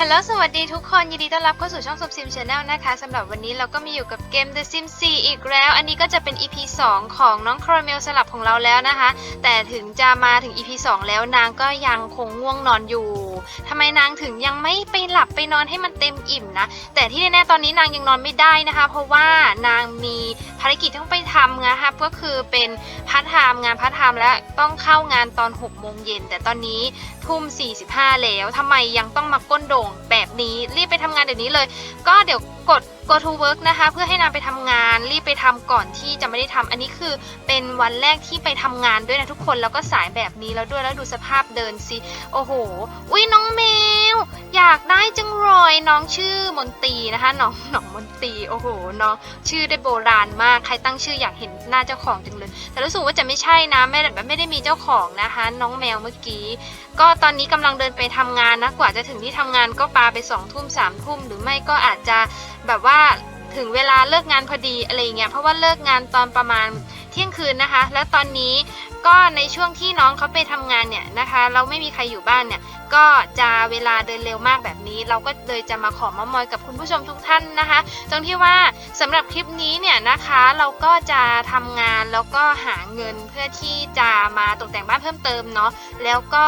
ฮัลโหลสวัสดีทุกคน ยินดีต้อนรับเข้าสู่ช่องซุปซิมชาแนลนะคะสำหรับวันนี้เราก็มีอยู่กับเกม The Sims 4 อีกแล้ว อันนี้ก็จะเป็น EP 2 ของน้องคาราเมลสลับของเราแล้วนะคะ แต่ถึงจะมาถึง EP 2 แล้วนางก็ยังคงง่วงนอนอยู่ทำไมนางถึงยังไม่ไปหลับไปนอนให้มันเต็มอิ่มนะ แต่ที่แน่ๆตอนนี้นางยังนอนไม่ได้นะคะ เพราะว่านางมีภารกิจต้องไปทำนะคะก็คือเป็นพาร์ทไทม์งานพาร์ทไทม์และต้องเข้างานตอน6โมงเย็นแต่ตอนนี้ ทุ่ม 45 แล้วทำไมยังต้องมาก้นโด่งแบบนี้รีบไปทำงานเดี๋ยวนี้เลย ก็เดี๋ยวกด go to work นะคะ เพื่อให้นางไปทำงานรีบไปทำก่อนที่จะไม่ได้ทำอันนี้คือเป็นวันแรกที่ไปทำงานด้วยนะทุกคนแล้วก็สายแบบนี้แล้วด้วยแล้วดูสภาพเดินสิโอ้โหอุ้ยน้องแมว อยากได้จังเลยน้องชื่อมนตรีนะคะน้องน้องมนตรีโอ้โหน้องชื่อได้โบราณมากใครตั้งชื่ออยากเห็นหน้าเจ้าของจังเลย แต่รู้สึกว่าจะไม่ใช่นะไม่ได้ไม่ได้มีเจ้าของนะคะ น้องแมวเมื่อกี้ ก็ตอนนี้กำลังเดินไปทำงานนะกว่าจะถึงที่ทำงานก็ปาไปสองทุ่มสามทุ่มหรือไม่ก็อาจจะแบบว่าถึงเวลาเลิกงานพอดีอะไรเงี้ยเพราะว่าเลิกงานตอนประมาณเที่ยงคืนนะคะ แล้วตอนนี้ก็ในช่วงที่น้องเขาไปทำงานเนี่ยนะคะ เราไม่มีใครอยู่บ้านเนี่ยก็จะเวลาเดินเร็วมากแบบนี้ เราก็เลยจะมาขอมามอยกับคุณผู้ชมทุกท่านนะคะ ตรงที่ว่าสำหรับคลิปนี้เนี่ยนะคะเราก็จะทำงานแล้วก็หาเงินเพื่อที่จะมาตกแต่งบ้านเพิ่มเติมเนาะแล้วก็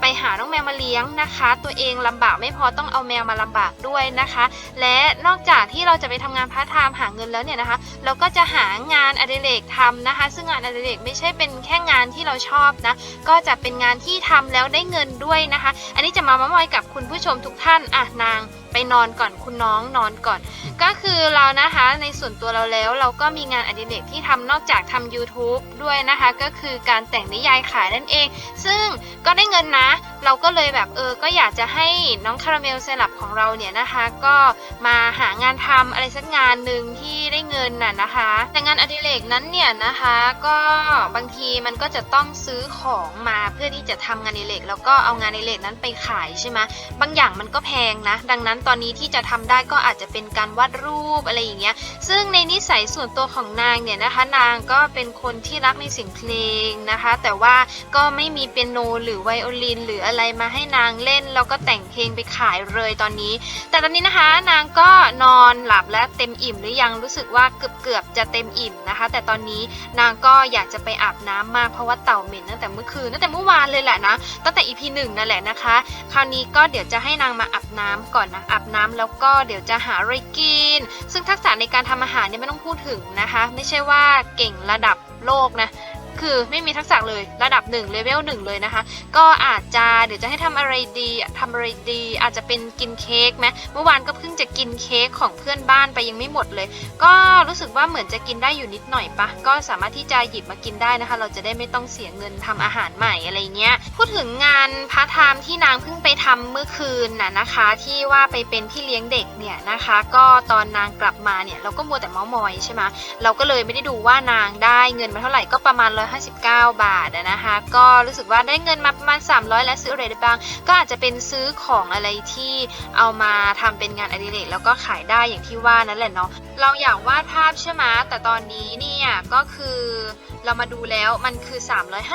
ไปหาน้องแมวมาเลี้ยงนะคะ ตัวเองลำบากไม่พอต้องเอาแมวมาลำบากด้วยนะคะ และนอกจากที่เราจะไปทำงานพาร์ทไทม์หาเงินแล้วเนี่ยนะคะ เราก็จะหางานอดิเรกทำนะคะ ซึ่งงานอดิเรกไม่ใช่เป็นแค่งานที่เราชอบนะ ก็จะเป็นงานที่ทำแล้วได้เงินด้วยนะคะ อันนี้จะมามามอยกับคุณผู้ชมทุกท่านอะนางไปนอนก่อนคุณน้องนอนก่อน ก็คือเรานะคะในส่วนตัวเราแล้วเราก็มีงานอดิเรกที่ทำนอกจากทำ YouTube ด้วยนะคะ ก็คือการแต่งนิยายขายนั่นเอง ซึ่งก็ได้เงินนะ เราก็เลยแบบเออก็อยากจะให้น้องคาราเมลไซรัปของเราเนี่ยนะคะ ก็มาหางานทำอะไรสักงานหนึ่งที่ได้เงินน่ะนะคะ แต่งานอดิเรกนั้นเนี่ยนะคะก็บางทีมันก็จะต้องซื้อของมาเพื่อที่จะทำงานอดิเรกแล้วก็เอางานอดิเรกนั้นไปขายใช่ไหมบางอย่างมันก็แพงนะ ดังนั้นตอนนี้ที่จะทำได้ก็อาจจะเป็นการวาดรูปอะไรอย่างเงี้ย ซึ่งในนิสัยส่วนตัวของนางเนี่ยนะคะ นางก็เป็นคนที่รักในเสียงเพลงนะคะ แต่ว่าก็ไม่มีเปียโนหรือไวโอลิน หรืออะไรมาให้นางเล่น แล้วก็แต่งเพลงไปขายเลยตอนนี้ แต่ตอนนี้นะคะนางก็นอนหลับและเต็มอิ่มหรือยังรู้สึกว่าเกือบเกือบๆจะเต็มอิ่มนะคะ แต่ตอนนี้นางก็อยากจะไปอาบน้ำมากเพราะว่าเต่าเหม็นตั้งแต่เมื่อคืนตั้งแต่เมื่อวานเลยแหละนะตั้งแต่ EP หนึ่งนั่นแหละนะคะ คราวนี้ก็เดี๋ยวจะให้นางมาอาบน้ำก่อนนะอาบน้ำแล้วก็เดี๋ยวจะหาอะไรกิน ซึ่งทักษะในการทำอาหารเนี่ยไม่ต้องพูดถึงนะคะ ไม่ใช่ว่าเก่งระดับโลกนะ คือไม่มีทักษะเลยระดับ1เลเวล1เลยนะคะ ก็อาจจะเดี๋ยวจะให้ทำอะไรดีทำอะไรดี อาจจะเป็นกินเค้กไหมเมื่อวานก็เพิ่งจะกินเค้กของเพื่อนบ้านไปยังไม่หมดเลย ก็รู้สึกว่าเหมือนจะกินได้อยู่นิดหน่อยปะก็สามารถที่จะหยิบมากินได้นะคะ เราจะได้ไม่ต้องเสียเงินทำอาหารใหม่อะไรเงี้ยพูดถึงงานพาร์ทไทม์ที่นางเพิ่งไปทำเมื่อคืนน่ะนะคะ ที่ว่าไปเป็นพี่เลี้ยงเด็กเนี่ยนะคะ ก็ตอนนางกลับมาเนี่ยเราก็มัวแต่เมาส์มอยใช่ไหมเราก็เลยไม่ได้ดูว่านางได้เงินมาเท่าไหร่ก็ประมาณ159 บาทนะคะ ก็รู้สึกว่าได้เงินมาประมาณ 300 และซื้ออะไรได้บ้าง ก็อาจจะเป็นซื้อของอะไรที่เอามาทำเป็นงานอดิเรกแล้วก็ขายได้อย่างที่ว่านั่นแหละเนาะเราอยากวาดภาพใช่ไหมแต่ตอนนี้เนี่ยก็คือเรามาดูแล้วมันคือ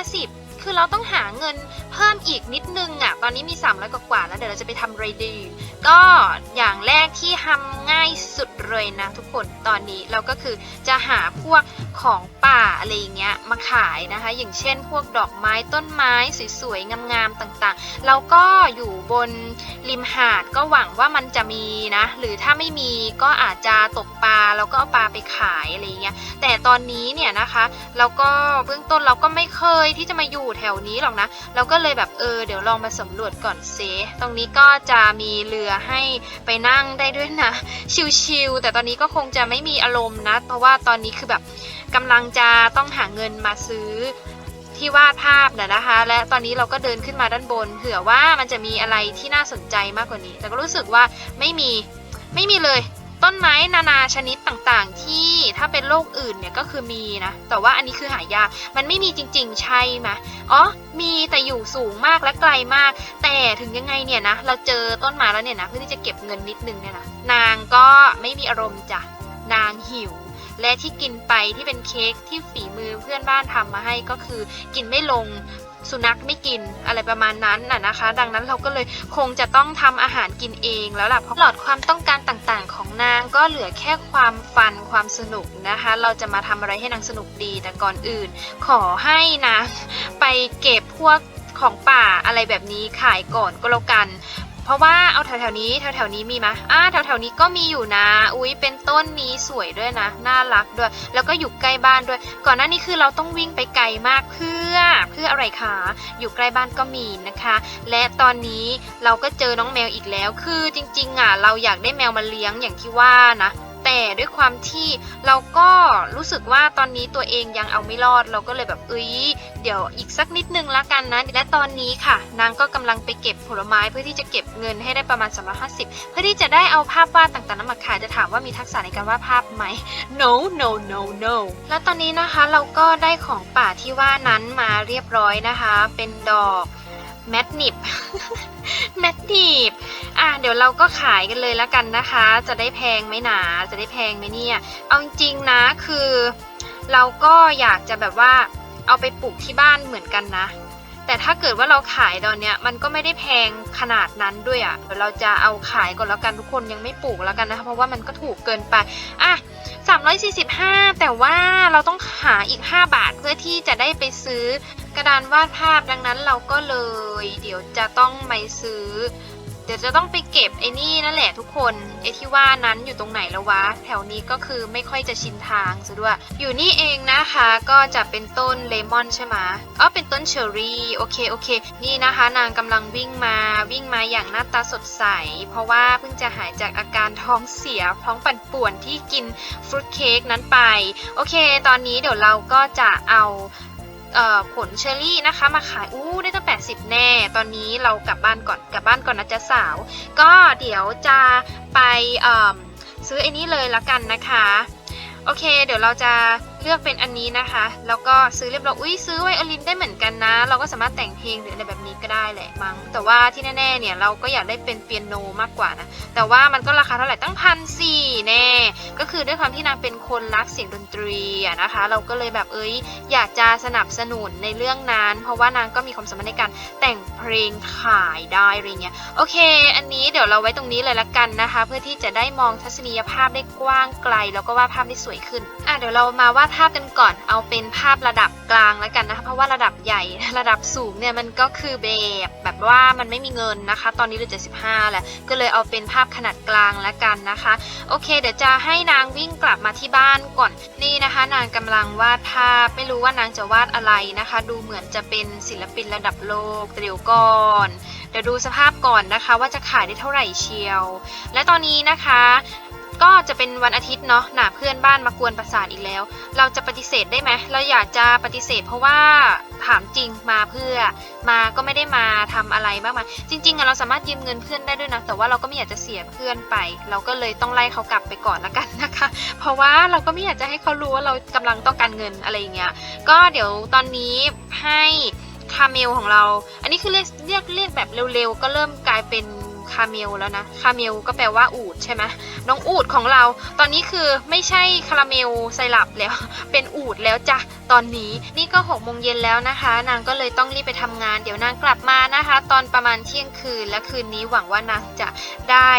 350 คือเราต้องหาเงิน เพิ่มอีกนิดนึงอะ่ะ ตอนนี้มี300กว่าๆแล้วเดี๋ยวเราจะไปทำไรดี ก็อย่างแรกที่ทำง่ายสุดเลยนะทุกคน ตอนนี้เราก็คือจะหาพวกของป่าอะไรอย่างเงี้ยมาขายนะคะ อย่างเช่น พวกดอกไม้ต้นไม้สวยๆงามๆต่างๆเราก็อยู่บนริมหาดก็หวังว่ามันจะมีนะ หรือถ้าไม่มีก็อาจจะตกปลาแล้วก็เอาปลาไปขายอะไรอย่างเงี้ย แต่ตอนนี้เนี่ยนะคะ เราก็เบื้องต้นเราก็ไม่เคยที่จะมาอยู่แถวนี้หรอกนะ เราก็เลยแบบเออเดี๋ยวลองมาสำรวจก่อนเซตรงนี้ก็จะมีเรือให้ไปนั่งได้ด้วยนะ ชิลๆแต่ตอนนี้ก็คงจะไม่มีอารมณ์นะ เพราะว่าตอนนี้คือแบบกำลังจะต้องหาเงินมาซื้อที่วาดภาพนะนะคะ และตอนนี้เราก็เดินขึ้นมาด้านบนเผื่อว่ามันจะมีอะไรที่น่าสนใจมากกว่านี้ แต่ก็รู้สึกว่าไม่มีไม่มีเลย ต้นไม้นานาชนิดต่างๆ ที่ถ้าเป็นโลกอื่นเนี่ยก็คือมีนะ แต่ว่าอันนี้คือหายาก มันไม่มีจริงๆ ใช่ไหมอ๋อ มีแต่อยู่สูงมากและไกลมาก แต่ถึงยังไงเนี่ยนะ เราเจอต้นไม้แล้วเนี่ยนะ เพื่อที่จะเก็บเงินนิดนึงเนี่ยนะ นางก็ไม่มีอารมณ์จ้ะ นางหิว และที่กินไปที่เป็นเค้กที่ฝีมือเพื่อนบ้านทำมาให้ก็คือกินไม่ลง สุนัขไม่กินอะไรประมาณนั้นน่ะนะคะ ดังนั้นเราก็เลยคงจะต้องทำอาหารกินเองแล้วล่ะเพราะหลอดความต้องการต่างๆ ของนางก็เหลือแค่ความฟันความสนุกนะคะ เราจะมาทำอะไรให้นางสนุกดีแต่ก่อนอื่น ขอให้นางไปเก็บพวกของป่าอะไรแบบนี้ขายก่อนก็แล้วกัน เพราะว่าเอาแถวๆนี้แถวๆนี้มีไหมอ่าแถวๆนี้ก็มีอยู่นะ อุ้ยเป็นต้นนี้สวยด้วยนะ น่ารักด้วย แล้วก็อยู่ใกล้บ้านด้วย ก่อนหน้านี้คือเราต้องวิ่งไปไกลมากเพื่อเพื่ออะไรคะ อยู่ใกล้บ้านก็มีนะคะ และตอนนี้เราก็เจอน้องแมวอีกแล้ว คือจริงๆอะเราอยากได้แมวมาเลี้ยงอย่างที่ว่านะ แต่ด้วยความที่เราก็รู้สึกว่าตอนนี้ตัวเองยังเอาไม่รอด เราก็เลยแบบเอ้ยเดี๋ยวอีกสักนิดนึงละกันนะ และตอนนี้ค่ะ นางก็กำลังไปเก็บผลไม้เพื่อที่จะเก็บเงินให้ได้ประมาณ 350 เพื่อที่จะได้เอาภาพวาดต่างๆนั้นมาขายจะถามว่ามีทักษะในการวาดภาพไหม no no no no แล้วตอนนี้นะคะเราก็ได้ของป่าที่ว่านั้นมาเรียบร้อยนะคะ เป็นดอก แมดนิบ แมดนิบ อะเดี๋ยวเราก็ขายกันเลยแล้วกันนะคะ จะได้แพงไหมหนา จะได้แพงไหมเนี่ย เอาจริงนะคือ เราก็อยากจะแบบว่าเอาไปปลูกที่บ้านเหมือนกันนะ แต่ถ้าเกิดว่าเราขายตอนเนี้ย มันก็ไม่ได้แพงขนาดนั้นด้วยอะ่ะ เดี๋ยวเราจะเอาขายก่อนแล้วกันทุกคนยังไม่ปลูกแล้วกันนะคะเพราะว่ามันก็ถูกเกินไป อะ345 แต่ว่าเราต้องหาอีก 5 บาทเพื่อที่จะได้ไปซื้อ กระดานวาดภาพดังนั้นเราก็เลย เดี๋ยวจะต้องไปซื้อ เดี๋ยวจะต้องไปเก็บไอ้นี่นั่นแหละทุกคนไอ้ที่ว่านั้นอยู่ตรงไหนแล้ววะ แถวนี้ก็คือไม่ค่อยจะชินทางซะด้วย อยู่นี่เองนะคะก็จะเป็นต้นเลมอนใช่ไหมอ๋อเป็นต้นเชอร์รี่โอเคโอเค นี่นะคะ นางกำลังวิ่งมาวิ่งมาอย่างหน้าตาสดใส เพราะว่าเพิ่งจะหายจากอาการท้องเสียท้องปั่นป่วนที่กินฟรุตเค้กนั้นไป โอเค ตอนนี้เดี๋ยวเราก็จะเอา ผลเชอรี่นะคะมาขายอู้ได้ตั้ง 80 แน่ ตอนนี้เรากลับบ้านก่อนกลับบ้านก่อนนะจ๊ะสาว ก็เดี๋ยวจะไปซื้อไอ้นี้เลยละกันนะคะ โอเค เดี๋ยวเราจะ เลือกเป็นอันนี้นะคะ แล้วก็ซื้อเรียบร้อยอุ้ยซื้อไวโอลินได้เหมือนกันนะ เราก็สามารถแต่งเพลงหรืออะไรแบบนี้ก็ได้แหละมั้งแต่ว่าที่แน่ๆเนี่ยเราก็อยากได้เป็นเปียโนมากกว่านะแต่ว่ามันก็ราคาเท่าไหร่ตั้งพันสี่แน่ก็คือด้วยความที่นางเป็นคนรักเสียงดนตรีอะนะคะ เราก็เลยแบบเอ้ยอยากจะสนับสนุนในเรื่องนั้น เพราะว่านางก็มีความสามารถในการแต่งเพลงขายได้อะไรเงี้ยโอเค อันนี้เดี๋ยวเราไว้ตรงนี้เลยละกันนะคะ เพื่อที่จะได้มองทัศนียภาพได้กว้างไกล แล้วก็วาดภาพได้สวยขึ้นอะเดี๋ยวเรามาวาดภาพกันก่อนเอาเป็นภาพระดับกลางแล้วกันนะคะเพราะว่าระดับใหญ่ระดับสูงเนี่ยมันก็คือแบบแบบว่ามันไม่มีเงินนะคะ ตอนนี้เหลือ75แหละก็เลยเอาเป็นภาพขนาดกลางแล้วกันนะคะ โอเค เดี๋ยวจะให้นางวิ่งกลับมาที่บ้านก่อนนี่นะคะ นางกำลังวาดภาพไม่รู้ว่านางจะวาดอะไรนะคะ ดูเหมือนจะเป็นศิลปินระดับโลกเดี๋ยวก่อนเดี๋ยวดูสภาพก่อนนะคะ ว่าจะขายได้เท่าไหร่เชียว และตอนนี้นะคะ ก็จะเป็นวันอาทิตย์เนาะหนาเพื่อนบ้านมากวนประสาทอีกแล้ว เราจะปฏิเสธได้ไหมเราอยากจะปฏิเสธ เพราะว่าถามจริงมาเพื่อ มาก็ไม่ได้มาทำอะไรมากมายจริงๆอะเราสามารถยืมเงินเพื่อนได้ด้วยนะแต่ว่าเราก็ไม่อยากจะเสียเพื่อนไป เราก็เลยต้องไล่เขากลับไปก่อนละกันนะคะ เพราะว่าเราก็ไม่อยากจะให้เขารู้ว่าเรากำลังต้องการเงินอะไรอย่างเงี้ยก็เดี๋ยวตอนนี้ให้คาเมลของเรา อันนี้คือเรียกเรียกเรียกแบบเร็วๆก็เริ่มกลายเป็น คาเมลแล้วนะ คาเมลก็แปลว่าอูดใช่ไหมน้องอูดของเรา ตอนนี้คือไม่ใช่คาราเมลไซรัปแล้ว เป็นอูดแล้วจ้ะตอนนี้นี่ก็หกโมงเย็นแล้วนะคะ นางก็เลยต้องรีบไปทำงาน เดี๋ยวนางกลับมานะคะ ตอนประมาณเที่ยงคืนและคืนนี้หวังว่านางจะได้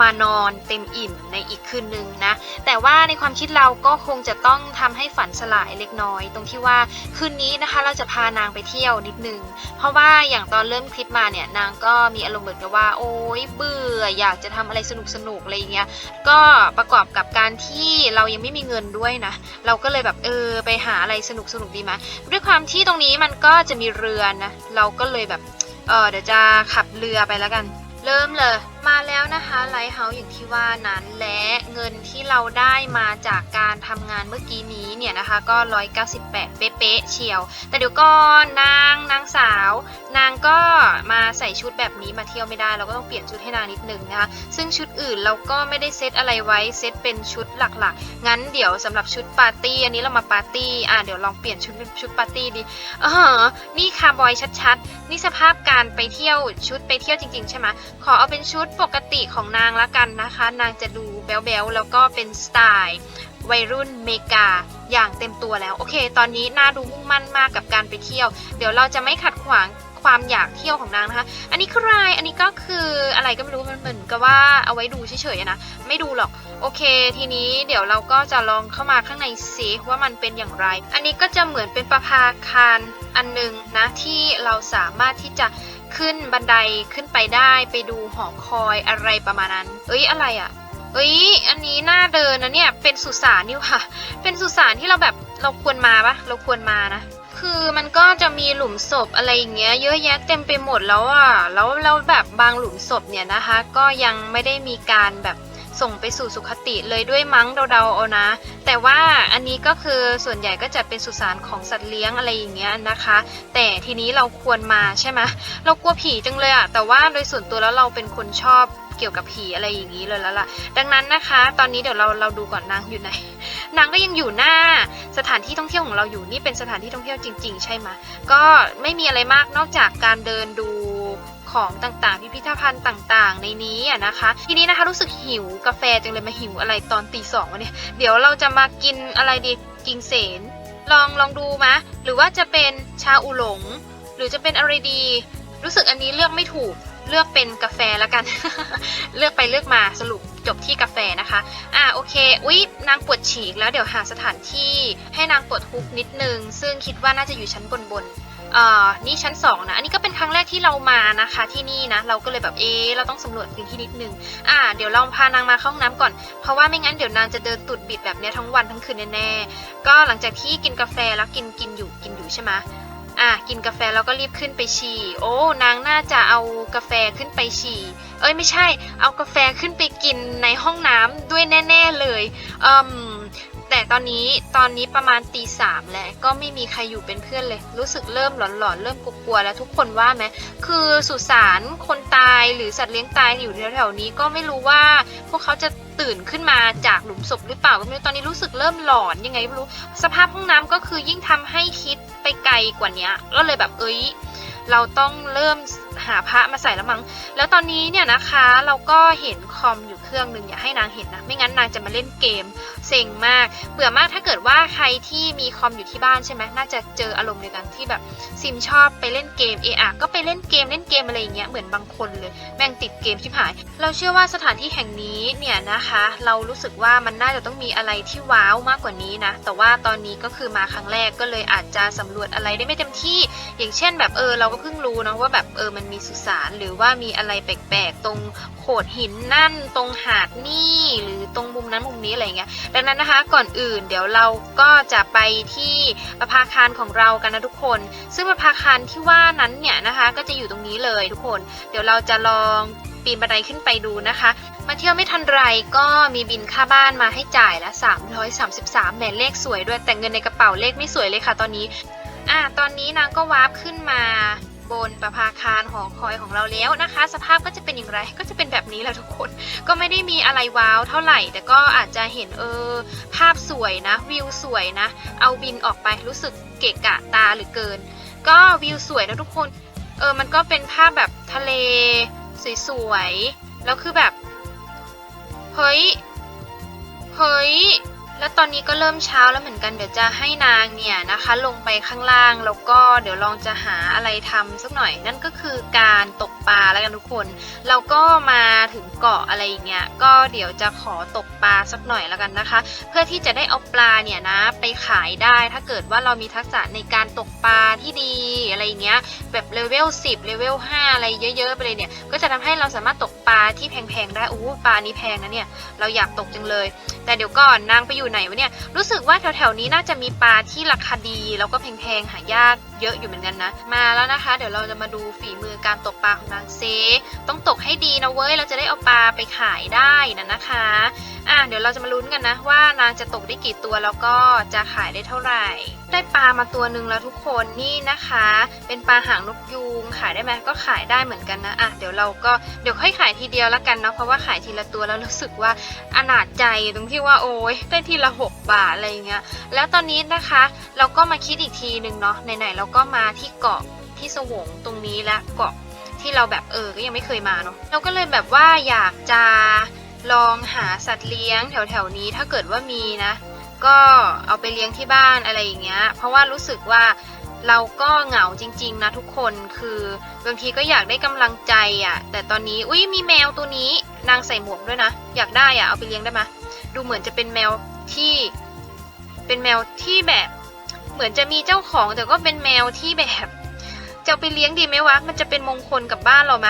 มานอนเต็มอิ่มในอีกคืนนึงนะ แต่ว่าในความคิดเราก็คงจะต้องทำให้ฝันสลายเล็กน้อย ตรงที่ว่าคืนนี้นะคะเราจะพานางไปเที่ยวนิดนึง เพราะว่าอย่างตอนเริ่มคลิปมาเนี่ยนางก็มีอารมณ์เหมือนกับว่า โอ๊ยเบื่ออยากจะทำอะไรสนุกสนุกอะไรอย่างเงี้ย ก็ประกอบกับการที่เรายังไม่มีเงินด้วยนะ เราก็เลยแบบเออไปหาอะไรสนุกสนุกดีไหมด้วยความที่ตรงนี้มันก็จะมีเรือนะ เราก็เลยแบบ เออเดี๋ยวจะขับเรือไปแล้วกัน เริ่มเลย มาแล้วนะคะไลท์เฮาส์อย่างที่ว่านั้นและเงินที่เราได้มาจากการทำงานเมื่อกี้นี้เนี่ยนะคะก็ 198 เป๊ะๆเชียว แต่เดี๋ยวก่อนนางนางสาว นางก็มาใส่ชุดแบบนี้มาเที่ยวไม่ได้ เราก็ต้องเปลี่ยนชุดให้นางนิดนึงนะคะซึ่งชุดอื่นเราก็ไม่ได้เซตอะไรไว้เซตเป็นชุดหลักๆ งั้นเดี๋ยวสำหรับชุดปาร์ตี้อันนี้เรามาปาร์ตี้อะเดี๋ยวลองเปลี่ยนชุดเป็นชุดปาร์ตี้ดีเออนี่คาร์บอยชัดๆนี่สภาพการไปเที่ยวชุดไปเที่ยวจริงๆใช่ไหมขอเอาเป็นชุดปกติของนางละกันนะคะ นางจะดูแบ๊วๆ แล้วก็เป็นสไตล์วัยรุ่นเมกาอย่างเต็มตัวแล้ว โอเค ตอนนี้น่าดูมุ่งมั่นมากกับการไปเที่ยว เดี๋ยวเราจะไม่ขัดขวางความอยากเที่ยวของนางนะคะ อันนี้คืออะไรอันนี้ก็คืออะไรก็ไม่รู้มันเหมือนกับว่าเอาไว้ดูเฉยๆนะ ไม่ดูหรอก โอเค ทีนี้เดี๋ยวเราก็จะลองเข้ามาข้างในซิว่ามันเป็นอย่างไร อันนี้ก็จะเหมือนเป็นประภาคารอันหนึงนะที่เราสามารถที่จะขึ้นบันไดขึ้นไปได้ไปดูหอคอยอะไรประมาณนั้น เอ้ยอะไรอะ่ะเอ้ยอันนี้น่าเดินนะเนี่ยเป็นสุสานนี่ค่ะ เป็นสุสานที่เราแบบเราควรมาปะเราควรมานะคือมันก็จะมีหลุมศพอะไรอย่างเงี้ยเยอะแยะเต็มไปหมดแล้วอะแล้วแล้วแบบบางหลุมศพเนี่ยนะคะ ก็ยังไม่ได้มีการแบบ ส่งไปสู่สุคติเลยด้วยมั้งเดาๆเอานะ แต่ว่าอันนี้ก็คือส่วนใหญ่ก็จะเป็นสุสานของสัตว์เลี้ยงอะไรอย่างเงี้ยนะคะ แต่ทีนี้เราควรมาใช่ไหมเรากลัวผีจังเลยอะแต่ว่าโดยส่วนตัวแล้วเราเป็นคนชอบเกี่ยวกับผีอะไรอย่างนี้เลยแล้วล่ะ ดังนั้นนะคะ ตอนนี้เดี๋ยวเราเราดูก่อนนางอยู่ไหนนางก็ยังอยู่หน้าสถานที่ท่องเที่ยวของเราอยู่นี่เป็นสถานที่ท่องเที่ยวจริง ๆ ใช่ไหมก็ไม่มีอะไรมากนอกจากการเดินดู ของต่างๆ พิพิธภัณฑ์ต่างๆ ในนี้อะนะคะ ทีนี้นะคะรู้สึกหิวกาแฟจังเลยมาหิวอะไรตอนตีสองวะเนี่ยเดี๋ยวเราจะมากินอะไรดีกินเสนลองลองดูมะหรือว่าจะเป็นชาอูหลง หรือจะเป็นอะไรดี รู้สึกอันนี้เลือกไม่ถูกเลือกเป็นกาแฟแล้วกัน เลือกไปเลือกมาสรุปจบที่กาแฟนะคะ อ่าโอเค อุ๊ย นางปวดฉีกแล้วเดี๋ยวหาสถานที่ให้นางปวดฮุกนิดนึง ซึ่งคิดว่าน่าจะอยู่ชั้นบนบน อ่านี่ชั้นสองนะอันนี้ก็เป็นครั้งแรกที่เรามานะคะที่นี่นะ เราก็เลยแบบเอ๊เราต้องสำรวจพื้นที่นิดนึงอ่าเดี๋ยวเราพานางมาเข้าห้องน้ำก่อน เพราะว่าไม่งั้นเดี๋ยวนางจะเดินตุดบิดแบบนี้ทั้งวันทั้งคืนแน่ๆก็หลังจากที่กินกาแฟแล้วกินกินอยู่กินอยู่ใช่ไหมอะกินกาแฟแล้วก็รีบขึ้นไปฉี่ โอ้ นางน่าจะเอากาแฟขึ้นไปฉี่ เอ้ยไม่ใช่ เอากาแฟขึ้นไปกินในห้องน้ำด้วยแน่ ๆเลยอืม แต่ตอนนี้ตอนนี้ประมาณตีสามแล้วก็ไม่มีใครอยู่เป็นเพื่อนเลย รู้สึกเริ่มหลอนๆ เริ่มกลัวๆแล้วทุกคนว่าไหมคือสุสานคนตายหรือสัตว์เลี้ยงตายอยู่แถวๆนี้ก็ไม่รู้ว่า พวกเขาจะตื่นขึ้นมาจากหลุมศพหรือเปล่าก็ไม่รู้ตอนนี้รู้สึกเริ่มหลอนยังไงไม่รู้ สภาพห้องน้ำก็คือยิ่งทำให้คิดไปไกลกว่านี้ก็เลยแบบเอ้ยเราต้องเริ่มหาพระมาใส่แล้วมั้ง แล้วตอนนี้เนี่ยนะคะเราก็เห็นคอมอยู่เครื่องหนึ่งอย่าให้นางเห็นนะ ไม่งั้นนางจะมาเล่นเกมเซ็งมากเบื่อมากถ้าเกิดว่าใครที่มีคอมอยู่ที่บ้านใช่ไหมน่าจะเจออารมณ์เดียวกันที่แบบซิมชอบไปเล่นเกมเอะอะก็ไปเล่นเกมเล่นเกมอะไรอย่างเงี้ยเหมือนบางคนเลย แม่งติดเกมชิบหาย เราเชื่อว่าสถานที่แห่งนี้เนี่ยนะคะ เรารู้สึกว่ามันน่าจะต้องมีอะไรที่ว้าวมากกว่านี้นะแต่ว่าตอนนี้ก็คือมาครั้งแรกก็เลยอาจจะสำรวจอะไรได้ไม่เต็มที่ อย่างเช่นแบบเออเราก็เพิ่งรู้นะว่าแบบเออมันมีสุสานหรือว่ามีอะไรแปลกๆ ตรงโขดหินนั่นตรงหาดนี่หรือตรงมุมนั้นมุมนี้อะไรเงี้ยดังนั้นนะคะก่อนอื่นเดี๋ยวเราก็จะไปที่ประภาคารของเรากันนะทุกคน ซึ่งประภาคารที่ว่านั้นเนี่ยนะคะก็จะอยู่ตรงนี้เลยทุกคน เดี๋ยวเราจะลองปีนบันไดขึ้นไปดูนะคะ มาเที่ยวไม่ทันไรก็มีบินค่าบ้านมาให้จ่ายละ 333แหมเลขสวยด้วยแต่เงินในกระเป๋าเลขไม่สวยเลยค่ะตอนนี้อะตอนนี้นางก็วาร์ปขึ้นมา บนประภาคารหอคอยของเราแล้วนะคะ สภาพก็จะเป็นอย่างไรก็จะเป็นแบบนี้แหละทุกคน ก็ไม่ได้มีอะไรว้าวเท่าไหร่ แต่ก็อาจจะเห็นเออภาพสวยนะ วิวสวยนะ เอาบินออกไปรู้สึกเกะกะตาหรือเกิน ก็วิวสวยนะทุกคนเออมันก็เป็นภาพแบบทะเล สวยๆแล้วคือแบบเฮ้ยเฮ้ย แล้วตอนนี้ก็เริ่มเช้าแล้วเหมือนกันเดี๋ยวจะให้นางเนี่ยนะคะ ลงไปข้างล่างแล้วก็เดี๋ยวลองจะหาอะไรทำสักหน่อย นั่นก็คือการตกปลาแล้วกันทุกคน เราก็มาถึงเกาะอะไรอย่างเงี้ยก็เดี๋ยวจะขอตกปลาสักหน่อยแล้วกันนะคะ เพื่อที่จะได้เอาปลาเนี่ยนะไปขายได้ถ้าเกิดว่าเรามีทักษะในการตกปลาที่ดีอะไรอย่างเงี้ยแบบเลเวล10เลเวล5อะไรเยอะๆไปเลยเนี่ยก็จะทำให้เราสามารถตกปลาที่แพงๆได้อู้ปลานี้แพงนะเนี่ยเราอยากตกจังเลย แต่เดี๋ยวก่อนนางไปอยู่ไหนวะเนี่ย รู้สึกว่าแถวๆนี้น่าจะมีปลาที่ราคาดี แล้วก็แพงๆหายาก เยอะอยู่เหมือนกันนะ มาแล้วนะคะ เดี๋ยวเราจะมาดูฝีมือการตกปลาของนางเซ ต้องตกให้ดีนะเว้ย เราจะได้เอาปลาไปขายได้นะนะคะ อะเดี๋ยวเราจะมาลุ้นกันนะว่านางจะตกได้กี่ตัวแล้วก็จะขายได้เท่าไหร่ ได้ปลามาตัวหนึ่งแล้วทุกคนนี่นะคะ เป็นปลาหางนกยูงขายได้ไหมก็ขายได้เหมือนกันนะอะเดี๋ยวเราก็เดี๋ยวค่อยขายทีเดียวแล้วกันเนาะเพราะว่าขายทีละตัวแล้วรู้สึกว่าอนาจใจตรงที่ว่าโอ้ยได้ทีละ 6 บาทอะไรเงี้ยแล้วตอนนี้นะคะ เราก็มาคิดอีกทีหนึ่งเนาะไหนๆเราก็มาที่เกาะที่สวงตรงนี้แล้วเกาะที่เราแบบเออก็ยังไม่เคยมาเนาะเราก็เลยแบบว่าอยากจะลองหาสัตว์เลี้ยงแถวๆนี้ถ้าเกิดว่ามีนะ ก็เอาไปเลี้ยงที่บ้านอะไรอย่างเงี้ย เพราะว่ารู้สึกว่าเราก็เหงาจริง ๆ นะทุกคนคือบางทีก็อยากได้กำลังใจอะ แต่ตอนนี้อุ้ยมีแมวตัวนี้นางใส่หมวกด้วยนะ อยากได้อะเอาไปเลี้ยงได้ไหมดูเหมือนจะเป็นแมวที่ เป็นแมวที่แบบ เหมือนจะมีเจ้าของแต่ก็เป็นแมวที่แบบจะไปเลี้ยงดีไหมวะ มันจะเป็นมงคลกับบ้านเราไหม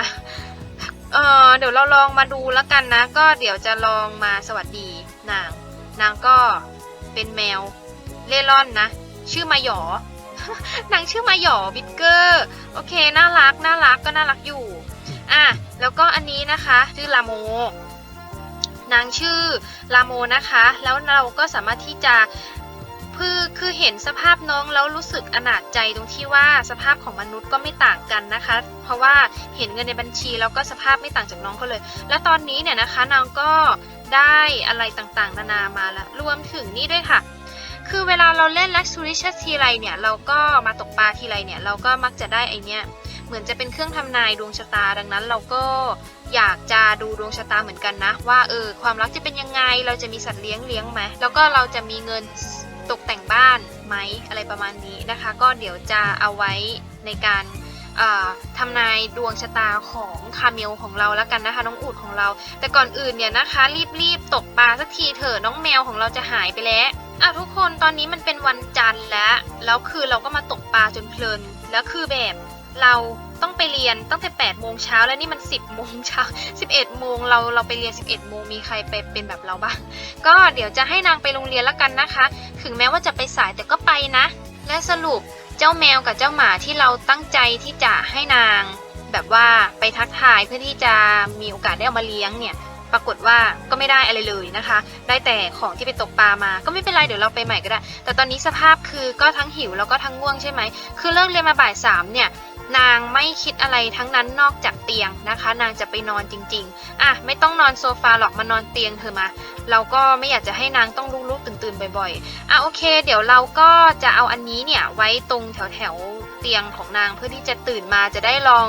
เออเดี๋ยวเราลองมาดูแล้วกันนะ ก็เดี๋ยวจะลองมาสวัสดีนาง นางก็เป็นแมวเล่ร่อนนะ ชื่อมาหยอ นางชื่อมาหยอบิกเกอร์ โอเค น่ารัก น่ารักก็น่ารักอยู่ อะ แล้วก็อันนี้นะคะ ชื่อลาโม นางชื่อลาโมนะคะ แล้วเราก็สามารถที่จะ คือคือเห็นสภาพน้องแล้วรู้สึกอนาจใจตรงที่ว่าสภาพของมนุษย์ก็ไม่ต่างกันนะคะ เพราะว่าเห็นเงินในบัญชีแล้วก็สภาพไม่ต่างจากน้องเขาเลย และตอนนี้เนี่ยนะคะนางก็ได้อะไรต่างๆ นานามาแล้วรวมถึงนี่ด้วยค่ะ คือเวลาเราเล่น Luxurious ทีไรเนี่ยเราก็มาตกปลาทีไรเนี่ยเราก็มักจะได้ไอเนี้ยเหมือนจะเป็นเครื่องทำนายดวงชะตาดังนั้น เราก็อยากจะดูดวงชะตาเหมือนกันนะ ว่าเออความรักจะเป็นยังไง เราจะมีสัตว์เลี้ยงเลี้ยงไหมแล้วก็เราจะมีเงิน ตกแต่งบ้านไหมอะไรประมาณนี้นะคะ ก็เดี๋ยวจะเอาไว้ในการอ่าทำนายดวงชะตาของคาเมลของเราแล้วกันนะคะ น้องอูดของเรา แต่ก่อนอื่นเนี่ยนะคะ รีบๆตกปลาสักทีเถอะน้องแมวของเราจะหายไปแล้วอะทุกคนตอนนี้มันเป็นวันจันทร์แล้ว แล้วคือเราก็มาตกปลาจนเพลินแล้วคือแบบเรา ต้องไปเรียนตั้งแต่8โมงเช้าแล้วนี่มัน 10โมงเช้า11โมงเราเราไปเรียน 11โมงมีใครไปเป็นแบบเราบ้างก็เดี๋ยวจะให้นางไปโรงเรียนแล้วกันนะคะ ถึงแม้ว่าจะไปสายแต่ก็ไปนะ และสรุปเจ้าแมวกับเจ้าหมาที่เราตั้งใจที่จะให้นาง แบบว่าไปทักทายเพื่อที่จะมีโอกาสได้เอามาเลี้ยงเนี่ยปรากฏว่าก็ไม่ได้อะไรเลยนะคะ ได้แต่ของที่ไปตกปลามา ก็ไม่เป็นไรเดี๋ยวเราไปใหม่ก็ได้ แต่ตอนนี้สภาพคือก็ทั้งหิวแล้วก็ทั้งง่วงใช่ไหม คือเลิกเรียนมาบ่ายสามเนี่ย นางไม่คิดอะไรทั้งนั้นนอกจากเตียงนะคะ นางจะไปนอนจริง ๆ อะ ไม่ต้องนอนโซฟาหรอกมานอนเตียงเธอมา เราก็ไม่อยากจะให้นางต้องลุกๆตื่นๆบ่อยๆ อะโอเค เดี๋ยวเราก็จะเอาอันนี้เนี่ยไว้ตรงแถวๆเตียงของนางเพื่อที่จะตื่นมาจะได้ลอง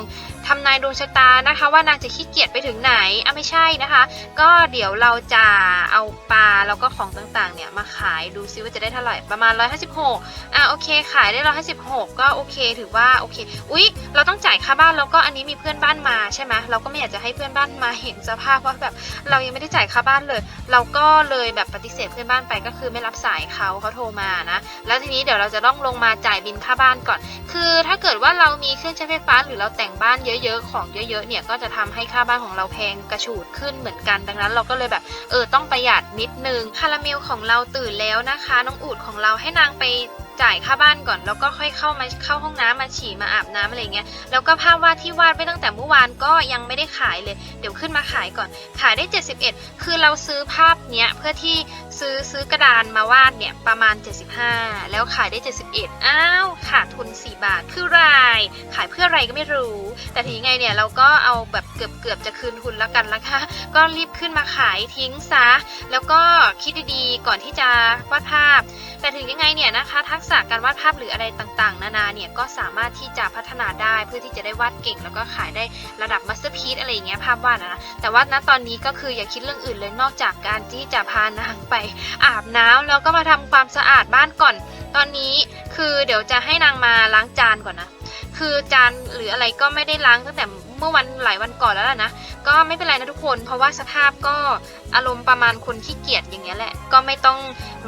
ทำนายดวงชะตานะคะว่านางจะขี้เกียจไปถึงไหนอะไม่ใช่นะคะ ก็เดี๋ยวเราจะเอาปลาแล้วก็ของต่างๆเนี่ยมาขายดูซิว่าจะได้เท่าไหร่ประมาณ 156อะโอเค ขายได้156 ก็โอเคถือว่าโอเค อุ๊ย เราต้องจ่ายค่าบ้านแล้วก็อันนี้มีเพื่อนบ้านมาใช่ไหมเราก็ไม่อยากจะให้เพื่อนบ้านมาเห็นสภาพว่าแบบเรายังไม่ได้จ่ายค่าบ้านเลย เราก็เลยแบบปฏิเสธเพื่อนบ้านไปก็คือไม่รับสายเขาเขาโทรมานะแล้วทีนี้เดี๋ยวเราจะต้องลงมาจ่ายบินค่าบ้านก่อน คือถ้าเกิดว่าเรามีเครื่องใช้ไฟฟ้าหรือเราแต่งบ้านเยอะๆ ของเยอะๆ เนี่ยก็จะทำให้ค่าบ้านของเราแพงกระฉูดขึ้นเหมือนกัน ดังนั้นเราก็เลยแบบเออต้องประหยัดนิดนึงคาราเมลของเราตื่นแล้วนะคะ น้องอูดของเราให้นางไป จ่ายค่าบ้านก่อน แล้วก็ค่อยเข้ามาเข้าห้องน้ำมาฉี่มาอาบน้ำอะไรเงี้ยแล้วก็ภาพวาดที่วาดไว้ตั้งแต่เมื่อวานก็ยังไม่ได้ขายเลย เดี๋ยวขึ้นมาขายก่อน ขายได้ 71 คือเราซื้อภาพเนี้ยเพื่อที่ซื้อซื้อกระดานมาวาดเนี่ยประมาณ 75 แล้วขายได้ 71 อ้าวขาดทุน 4 บาทคือรขายเพื่ออะไรก็ไม่รู้ แต่ทีไงเนี่ยเราก็เอาแบบเกือบเกือบจะคืนทุนแล้วกันละคะก็รีบขึ้นมาขายทิ้งซะ แล้วก็คิดดีๆก่อนที่จะวาดภาพ แต่ถึงยังไงเนี่ยนะคะทักษะการวาดภาพหรืออะไรต่างๆ นานาเนี่ยก็สามารถที่จะพัฒนาได้เพื่อที่จะได้วาดเก่ง แล้วก็ขายได้ระดับมาสเตอร์พีซอะไรอย่างเงี้ยภาพวาดนะแต่ว่าณตอนนี้ก็คืออย่าคิดเรื่องอื่นเลยนอกจากการที่จะพานางไปอาบน้ำแล้วก็มาทำความสะอาดบ้านก่อน ตอนนี้คือเดี๋ยวจะให้นางมาล้างจานก่อนนะคือจานหรืออะไรก็ไม่ได้ล้างตั้งแต่เมื่อวันหลายวันก่อนแล้วล่ะนะ ก็ไม่เป็นไรนะทุกคน เพราะว่าสภาพก็อารมณ์ประมาณคนขี้เกียจอย่างเงี้ยแหละ ก็ไม่ต้อง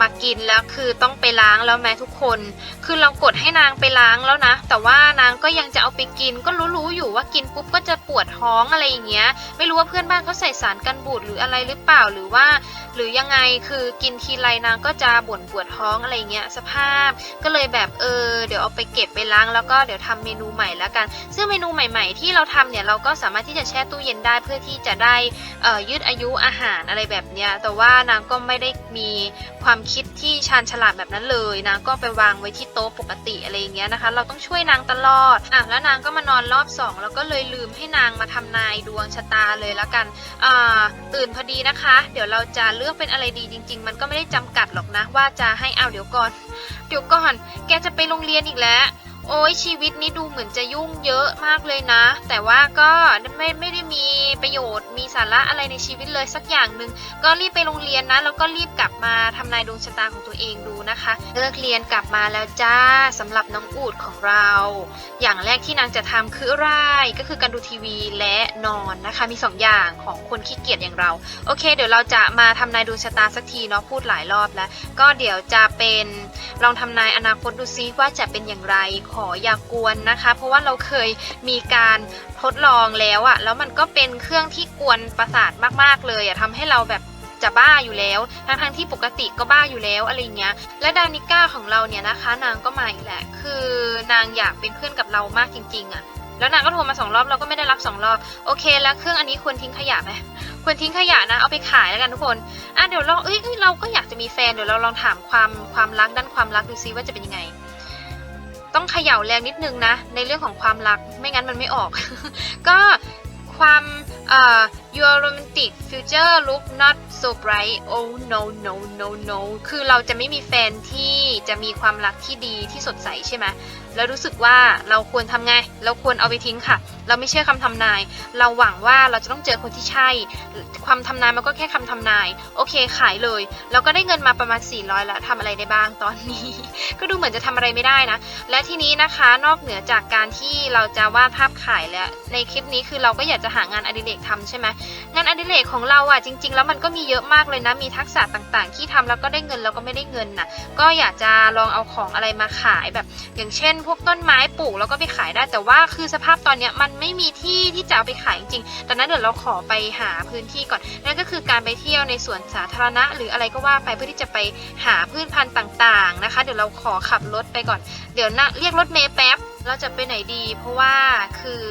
มากินแล้วคือต้องไปล้างแล้วแม้ทุกคน คือเรากดให้นางไปล้างแล้วนะ แต่ว่านางก็ยังจะเอาไปกิน ก็รู้ๆอยู่ว่ากินปุ๊บก็จะปวดท้องอะไรอย่างเงี้ย ไม่รู้ว่าเพื่อนบ้านเขาใส่สารกันบูดหรืออะไรหรือเปล่า หรือว่า หรือยังไง คือกินทีไรนางก็จะบ่นปวดท้องอะไรเงี้ย สภาพ ก็เลยแบบเออ เดี๋ยวเอาไปเก็บไปล้างแล้วก็เดี๋ยวทำเมนูใหม่แล้วกัน ซึ่งเมนูใหม่ ๆ ที่เราทำเนี่ยเราก็สามารถที่จะแช่ตู้เย็นได้เพื่อที่จะได้เอ่อยืดอายุอาหารอะไรแบบเนี้ยแต่ว่านางก็ไม่ได้มีความคิดที่ชาญฉลาดแบบนั้นเลยนางก็ไปวางไว้ที่โต๊ะปกติอะไรอย่างเงี้ยนะคะ เราต้องช่วยนางตลอดอะแล้วนางก็มานอนรอบสองแล้วก็เลยลืมให้นางมาทำนายดวงชะตาเลยแล้วกันอ่าตื่นพอดีนะคะ เดี๋ยวเราจะเลือกเป็นอะไรดีจริง ๆ มันก็ไม่ได้จำกัดหรอกนะว่าจะให้เอาเดี๋ยวก่อนเดี๋ยวก่อน แกจะไปโรงเรียนอีกแล้ว โอ้ยชีวิตนี้ดูเหมือนจะยุ่งเยอะมากเลยนะ แต่ว่าก็ไม่ไม่ได้มีประโยชน์ มีสาระอะไรในชีวิตเลยสักอย่างหนึ่งก็รีบไปโรงเรียนนะ แล้วก็รีบกลับมาทำนายดวงชะตาของตัวเองดูนะคะ เลิกเรียนกลับมาแล้วจ้าสำหรับน้องอูดของเรา อย่างแรกที่นางจะทำคืออะไรก็คือการดูทีวีและนอนนะคะ มีสองอย่างของคนขี้เกียจอย่างเรา โอเค เดี๋ยวเราจะมาทำนายดวงชะตาสักทีเนาะพูดหลายรอบแล้ว ก็เดี๋ยวจะเป็นลองทำนายอนาคตดูซิว่าจะเป็นอย่างไรขออย่ากวนนะคะ เพราะว่าเราเคยมีการทดลองแล้วอะแล้วมันก็เป็นเครื่องที่กวนประสาทมากๆเลยอะทำให้เราแบบจะบ้าอยู่แล้วทั้งทงๆที่ปกติก็บ้าอยู่แล้วอะไรเงี้ย และดานิก้าของเราเนี่ยนะคะ นางก็มาอีกแหละ คือนางอยากเป็นเพื่อนกับเรามากจริง ๆอะแล้วนางก็โทรมาสองรอบเราก็ไม่ได้รับสองรอบโอเค แล้วเครื่องอันนี้ควรทิ้งขยะไหมควรทิ้งขยะนะเอาไปขายแล้วกันทุกคนอะเดี๋ยวเราเอ้ยเอ้ยเราก็อยากจะมีแฟนเดี๋ยวเราลองถามความความรักด้านความรักดูซิว่าจะเป็นยังไง ต้องเขย่าแรงนิดนึงนะ ในเรื่องของความรักไม่งั้นมันไม่ออก ก็ความ เอ่อ your romantic future look not so bright oh no no no no คือเราจะไม่มีแฟนที่จะมีความรักที่ดีที่สดใสใช่ไหมแล้วรู้สึกว่าเราควรทำไง เราควรเอาไปทิ้งค่ะ เราไม่เชื่อคำทำนาย เราหวังว่าเราจะต้องเจอคนที่ใช่ ความทำนายมันก็แค่คำทำนาย โอเคขายเลยแล้วก็ได้เงินมาประมาณ 400 แล้วทำอะไรได้บ้างตอนนี้ ก็ดูเหมือนจะทำอะไรไม่ได้นะ และทีนี้นะคะนอกเหนือจากการที่เราจะวาดภาพขายแล้ว ในคลิปนี้คือเราก็อยากจะหางานอดิเรกทำใช่ไหมงานอดิเรกของเราอะจริง ๆ แล้วมันก็มีเยอะมากเลยนะมีทักษะต่างๆ ที่ทำแล้วก็ได้เงินแล้วก็ไม่ได้เงินน่ะก็อยากจะลองเอาของอะไรมาขายแบบ อย่างเช่น พวกต้นไม้ปลูกแล้วก็ไปขายได้ แต่ว่าคือสภาพตอนเนี้ยมันไม่มีที่ที่จะเอาไปขายจริงๆดังนั้นเดี๋ยวเราขอไปหาพื้นที่ก่อนนั่นก็คือการไปเที่ยวในสวนสาธารณะ หรืออะไรก็ว่าไปเพื่อที่จะไปหาพืชพันธุ์ต่างๆนะคะ เดี๋ยวเราขอขับรถไปก่อน เดี๋ยวนะเรียกรถเมย์แป๊บเราจะไปไหนดี เพราะว่าคือ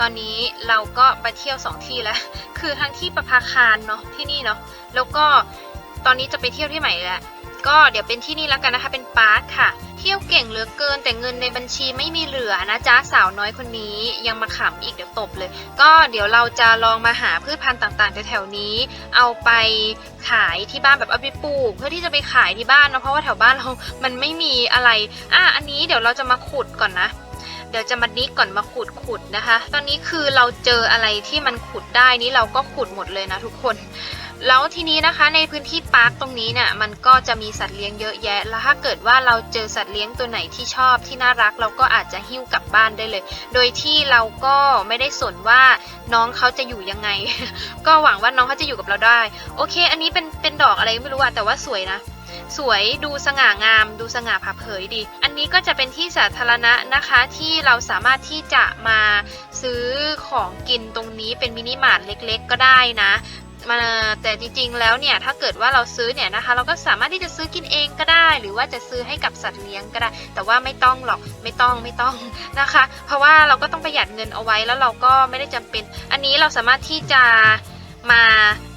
ตอนนี้เราก็ไปเที่ยวสองที่แล้ว คือทั้งที่ประภาคารเนาะที่นี่เนาะ แล้วก็ตอนนี้จะไปเที่ยวที่ใหม่แล้ว ก็เดี๋ยวเป็นที่นี่แล้วกันนะคะ เป็นปาร์คค่ะ เที่ยวเก่งเหลือเกิน แต่เงินในบัญชีไม่มีเหลือนะจ๊ะสาวน้อยคนนี้ยังมาขำอีกเดี๋ยวตบเลย ก็เดี๋ยวเราจะลองมาหาพืชพันธุ์ต่างๆแถวๆนี้ เอาไปขายที่บ้านแบบเอาไปปลูก เพื่อที่จะไปขายที่บ้านเนาะเพราะว่าแถวบ้านเรา มันไม่มีอะไร อะอันนี้เดี๋ยวเราจะมาขุดก่อนนะ ดี๋ยวจะมานิกก่อนมาขุดขุดนะคะ ตอนนี้คือเราเจออะไรที่มันขุดได้นี่เราก็ขุดหมดเลยนะทุกคน แล้วทีนี้นะคะในพื้นที่ปาร์คตรงนี้เนี่ยมันก็จะมีสัตว์เลี้ยงเยอะแยะ แล้วถ้าเกิดว่าเราเจอสัตว์เลี้ยงตัวไหนที่ชอบที่น่ารักเราก็อาจจะหิ้วกลับบ้านได้เลย โดยที่เราก็ไม่ได้สนว่าน้องเขาจะอยู่ยังไง ก็หวังว่าน้องเขาจะอยู่กับเราได้ โอเค อันนี้เป็นเป็นดอกอะไรไม่รู้อะแต่ว่าสวยนะ สวยดูสง่างาม ดูสง่าผ่าเผยดี อันนี้ก็จะเป็นที่สาธารณะนะคะที่เราสามารถที่จะมาซื้อของกินตรงนี้เป็นมินิมาร์ทเล็กๆ ก็ได้นะมาแต่จริงๆ แล้วเนี่ยถ้าเกิดว่าเราซื้อเนี่ยนะคะ เราก็สามารถที่จะซื้อกินเองก็ได้ หรือว่าจะซื้อให้กับสัตว์เลี้ยงก็ได้ แต่ว่าไม่ต้องหรอกไม่ต้องไม่ต้องนะคะ เพราะว่าเราก็ต้องประหยัดเงินเอาไว้แล้วเราก็ไม่ได้จำเป็น อันนี้เราสามารถที่จะ มา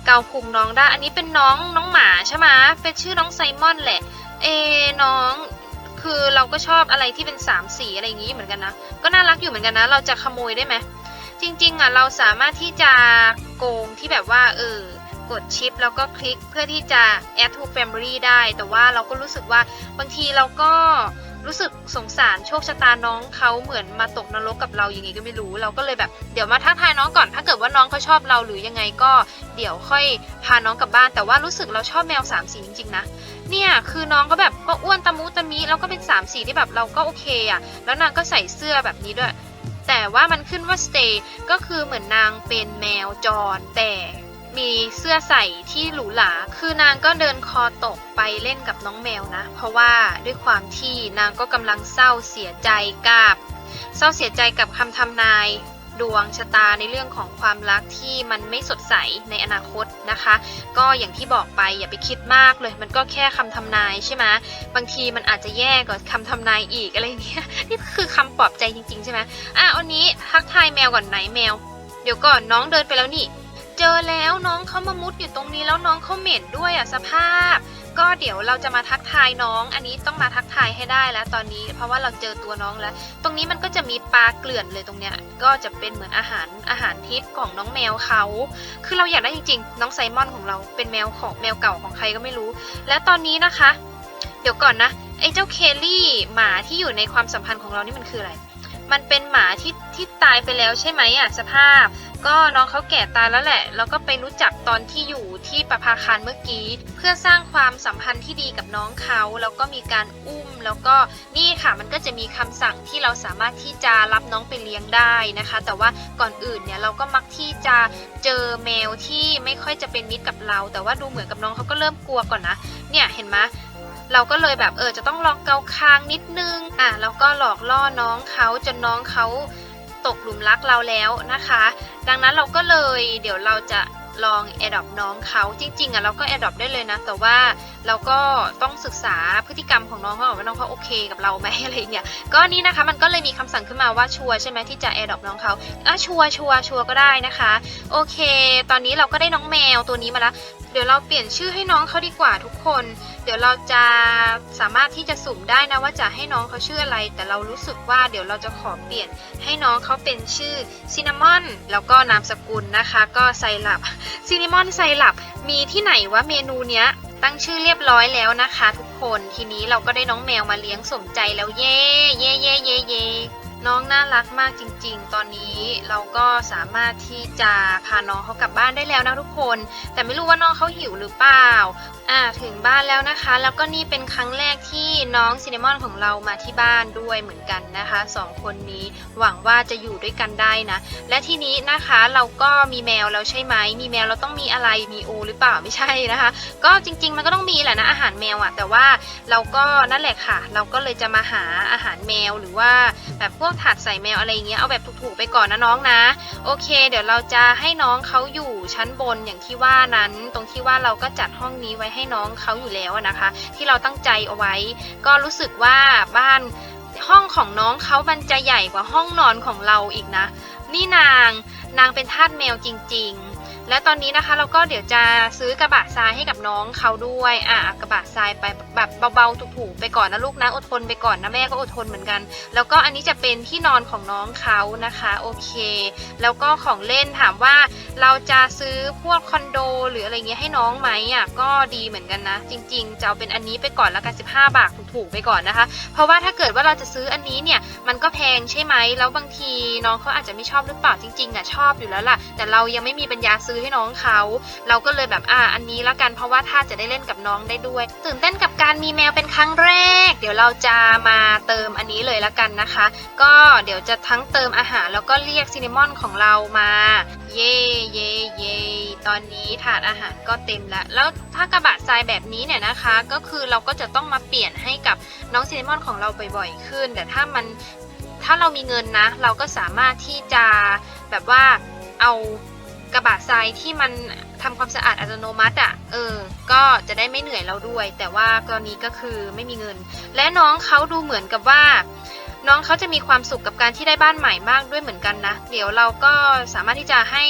เกาพุงน้องได้ อันนี้เป็นน้องน้องหมาใช่ไหมเป็นชื่อน้องไซมอนแหละ เอน้องคือเราก็ชอบอะไรที่เป็นสามสีอะไรอย่างนี้เหมือนกันนะ ก็น่ารักอยู่เหมือนกันนะ เราจะขโมยได้ไหม จริงๆอะเราสามารถที่จะโกงที่แบบว่าเออกดชิปแล้วก็คลิกเพื่อที่จะ add to family ได้ แต่ว่าเราก็รู้สึกว่าบางทีเราก็ รู้สึกสงสารโชคชะตาน้องเขาเหมือนมาตกนรกกับเราอย่างไงก็ไม่รู้ เราก็เลยแบบเดี๋ยวมาทักทายน้องก่อน ถ้าเกิดว่าน้องเขาชอบเราหรือยังไงก็เดี๋ยวค่อยพาน้องกลับบ้าน แต่ว่ารู้สึกเราชอบแมวสามสีจริงๆนะเนี่ยคือน้องก็แบบก็อ้วนตะมุตะมิแล้วก็เป็นสามสีที่แบบเราก็โอเคอะแล้วนางก็ใส่เสื้อแบบนี้ด้วย แต่ว่ามันขึ้นว่า stay ก็คือเหมือนนางเป็นแมวจรแต่ มีเสื้อใส่ที่หรูหรา คือนางก็เดินคอตกไปเล่นกับน้องแมวนะ เพราะว่าด้วยความที่นางก็กำลังเศร้าเสียใจกับ เศร้าเสียใจกับคำทำนายดวงชะตาในเรื่องของความรักที่มันไม่สดใสในอนาคตนะคะ ก็อย่างที่บอกไปอย่าไปคิดมากเลย มันก็แค่คำทำนายใช่ไหมบางทีมันอาจจะแย่กว่าคำทำนายอีกอะไรเงี้ยนี่คือคำปลอบใจจริงๆใช่ไหมอะอันนี้ทักทายแมวก่อนไหนแมว เดี๋ยวก่อนน้องเดินไปแล้วนี่ เจอแล้วน้องเขามามุดอยู่ตรงนี้แล้วน้องเขาเหม็นด้วยอะสภาพ ก็เดี๋ยวเราจะมาทักทายน้อง อันนี้ต้องมาทักทายให้ได้แล้วตอนนี้ เพราะว่าเราเจอตัวน้องแล้ว ตรงนี้มันก็จะมีปลาเกลื่อนเลยตรงเนี้ย ก็จะเป็นเหมือนอาหารอาหารทิพย์ของน้องแมวเขา คือเราอยากได้จริงๆ น้องไซมอนของเราเป็นแมวของแมวเก่าของใครก็ไม่รู้ และตอนนี้นะคะ เดี๋ยวก่อนนะไอ้เจ้าเคลลี่หมาที่อยู่ในความสัมพันธ์ของเรานี่มันคืออะไร มันเป็นหมาที่ที่ตายไปแล้วใช่ไหมอะสภาพ ก็น้องเขาแก่ตายแล้วแหละ แล้วก็ไปรู้จักตอนที่อยู่ที่ประภาคารเมื่อกี้ เพื่อสร้างความสัมพันธ์ที่ดีกับน้องเขาแล้วก็มีการอุ้ม แล้วก็นี่ค่ะมันก็จะมีคำสั่งที่เราสามารถที่จะรับน้องไปเลี้ยงได้นะคะ แต่ว่าก่อนอื่นเนี่ยเราก็มักที่จะเจอแมวที่ไม่ค่อยจะเป็นมิตรกับเรา แต่ว่าดูเหมือนกับน้องเขาก็เริ่มกลัวก่อนนะเนี่ยเห็นไหม เราก็เลยแบบเออจะต้องลองเกาคางนิดนึงอะแล้วก็หลอกล่อน้องเขาจนน้องเขาตกหลุมรักเราแล้วนะคะ ดังนั้นเราก็เลยเดี๋ยวเราจะลองแอดดอปน้องเขาจริงๆอะเราก็แอดดอปได้เลยนะ แต่ว่าเราก็ต้องศึกษาพฤติกรรมของน้องเขาว่าน้องเขาโอเคกับเราไหมอะไรเงี้ยก็นี่นะคะมันก็เลยมีคำสั่งขึ้นมาว่าชัวใช่ไหมที่จะแอดดอปน้องเขาอะชัวชัวชัวก็ได้นะคะ โอเค ตอนนี้เราก็ได้น้องแมวตัวนี้มาแล้ว เดี๋ยวเราเปลี่ยนชื่อให้น้องเขาดีกว่าทุกคน เดี๋ยวเราจะสามารถที่จะสุ่มได้นะว่าจะให้น้องเขาชื่ออะไร แต่เรารู้สึกว่าเดี๋ยวเราจะขอเปลี่ยนให้น้องเขาเป็นชื่อซินนามอนแล้วก็นามสกุลนะคะ ก็ไซรัปซินนามอนไซรัปมีที่ไหนว่าเมนูเนี้ยตั้งชื่อเรียบร้อยแล้วนะคะ ทุกคนทีนี้เราก็ได้น้องแมวมาเลี้ยงสมใจแล้วเย่เย่เย่เย่เย่ น้องน่ารักมากจริง ๆ ตอนนี้เราก็สามารถที่จะพาน้องเขากลับบ้านได้แล้วนะทุกคน แต่ไม่รู้ว่าน้องเขาหิวหรือเปล่า อ่าถึงบ้านแล้วนะคะ แล้วก็นี่เป็นครั้งแรกที่น้องซินนามอนของเรามาที่บ้านด้วยเหมือนกันนะคะสองคนนี้หวังว่าจะอยู่ด้วยกันได้นะ และทีนี้นะคะเราก็มีแมวแล้วใช่ไหมมีแมวเราต้องมีอะไรมีโอหรือเปล่าไม่ใช่นะคะ ก็จริง ๆ มันก็ต้องมีแหละนะอาหารแมวอะแต่ว่าเราก็นั่นแหละค่ะ เราก็เลยจะมาหาอาหารแมวหรือว่าแบบพวกถาดใส่แมวอะไรอย่างเงี้ยเอาแบบถูกๆไปก่อนนะน้องนะ โอเค เดี๋ยวเราจะให้น้องเขาอยู่ชั้นบนอย่างที่ว่านั้น ตรงที่ว่าเราก็จัดห้องนี้ไว้ให้น้องเขาอยู่แล้วนะคะ ที่เราตั้งใจเอาไว้ ก็รู้สึกว่าบ้านห้องของน้องเขามันจะใหญ่กว่าห้องนอนของเราอีกนะ นี่นางนางเป็นทาสแมวจริง ๆ และตอนนี้นะคะเราก็เดี๋ยวจะซื้อกระบะทรายให้กับน้องเขาด้วยอะกระบะทรายไปแบบเบาๆถูกๆไปก่อนนะลูกนะอดทนไปก่อนนะแม่ก็อดทนเหมือนกัน แล้วก็อันนี้จะเป็นที่นอนของน้องเขานะคะโอเค แล้วก็ของเล่นถามว่าเราจะซื้อพวกคอนโด หรืออะไรเงี้ยให้น้องไหมอะก็ดีเหมือนกันนะ จริง ๆ จะเอาเป็นอันนี้ไปก่อนแล้วกัน 15 บาทถูกๆไปก่อนนะคะ เพราะว่าถ้าเกิดว่าเราจะซื้ออันนี้เนี่ยมันก็แพงใช่ไหมแล้วบางทีน้องเขาอาจจะไม่ชอบหรือเปล่าจริงๆอะชอบอยู่แล้วล่ะ แต่เรายังไม่มีปัญญาซื้อให้น้องเขา เราก็เลยแบบอ่าอันนี้และกันเพราะว่าถ้าจะได้เล่นกับน้องได้ด้วย ตื่นเต้นกับการมีแมวเป็นครั้งแรก เดี๋ยวเราจะมาเติมอันนี้เลยละกันนะคะ ก็เดี๋ยวจะทั้งเติมอาหารแล้วก็เรียกซินนามอนของเรามา เย่เย่เย่ตอนนี้ถาดอาหารก็เต็มแล้ว แล้วถ้ากระบะทรายแบบนี้เนี่ยนะคะ ก็คือเราก็จะต้องมาเปลี่ยนให้กับน้องซินนามอนของเราบ่อยๆขึ้น แต่ถ้ามันถ้าเรามีเงินนะ เราก็สามารถที่จะแบบว่าเอา กระบะทรายที่มันทำความสะอาดอัตโนมัติอะ่ะ เออ ก็จะได้ไม่เหนื่อยเราด้วย แต่ว่ากรณีก็คือไม่มีเงิน และน้องเขาดูเหมือนกับว่า น้องเขาจะมีความสุขกับการที่ได้บ้านใหม่มากด้วยเหมือนกันนะ เดี๋ยวเราก็สามารถที่จะให้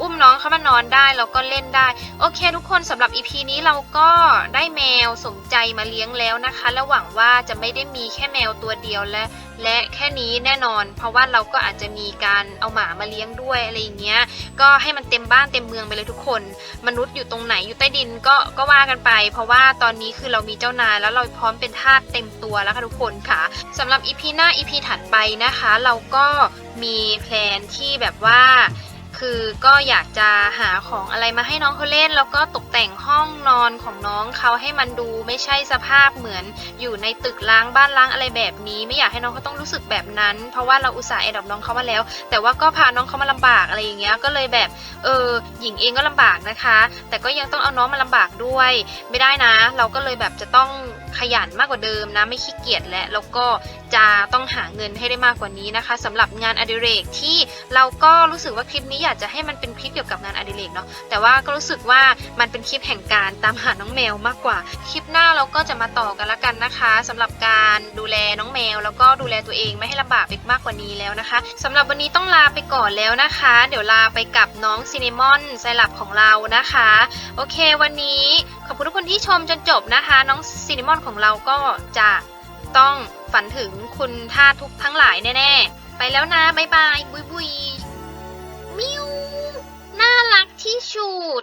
อุ้มน้องเขามานอนได้แล้วก็เล่นได้ โอเค ทุกคนสำหรับ EP นี้เราก็ได้แมวสมใจมาเลี้ยงแล้วนะคะ และหวังว่าจะไม่ได้มีแค่แมวตัวเดียวและและแค่นี้แน่นอน เพราะว่าเราก็อาจจะมีการเอาหมามาเลี้ยงด้วยอะไรอย่างเงี้ยก็ให้มันเต็มบ้านเต็มเมืองไปเลยทุกคน มนุษย์อยู่ตรงไหนอยู่ใต้ดินก็ก็ว่ากันไป เพราะว่าตอนนี้คือเรามีเจ้านายแล้วเราพร้อมเป็นทาสเต็มตัวแล้วค่ะทุกคนค่ะสำหรับอีพีหน้าอีพีถัดไปนะคะ เราก็มีแพลนที่แบบว่า คือก็อยากจะหาของอะไรมาให้น้องเขาเล่น แล้วก็ตกแต่งห้องนอนของน้องเขาให้มันดูไม่ใช่สภาพเหมือนอยู่ในตึกล้างบ้านล้างอะไรแบบนี้ ไม่อยากให้น้องเขาต้องรู้สึกแบบนั้น เพราะว่าเราอุตส่าห์แอดดอปน้องเขามาแล้ว แต่ว่าก็พาน้องเขามาลำบากอะไรอย่างเงี้ยก็เลยแบบเออหญิงเองก็ลำบากนะคะ แต่ก็ยังต้องเอาน้องมาลำบากด้วย ไม่ได้นะ เราก็เลยแบบจะต้อง ขยันมากกว่าเดิมนะไม่ขี้เกียจและ แล้วก็จะต้องหาเงินให้ได้มากกว่านี้นะคะสำหรับงานอดิเรกที่เราก็รู้สึกว่าคลิปนี้อยากจะให้มันเป็นคลิปเกี่ยวกับงานอดิเรกเนาะแต่ว่าก็รู้สึกว่ามันเป็นคลิปแห่งการตามหาน้องแมวมากกว่า คลิปหน้าเราก็จะมาต่อกันละกันนะคะสำหรับการดูแลน้องแมว แล้วก็ดูแลตัวเองไม่ให้ลำบากไปมากกว่านี้แล้วนะคะสำหรับวันนี้ต้องลาไปก่อนแล้วนะคะ เดี๋ยวลาไปกับน้องซินนมอนไซรัปของเรานะคะ โอเควันนี้ขอบคุณทุกคนที่ชมจนจบนะคะ น้องซินิมอนของเราก็จะต้องฝันถึงคุณท่าทุกทั้งหลายแน่ๆ ไปแล้วนะ บ๊ายบาย บุยบุยมิวน่ารักที่สุด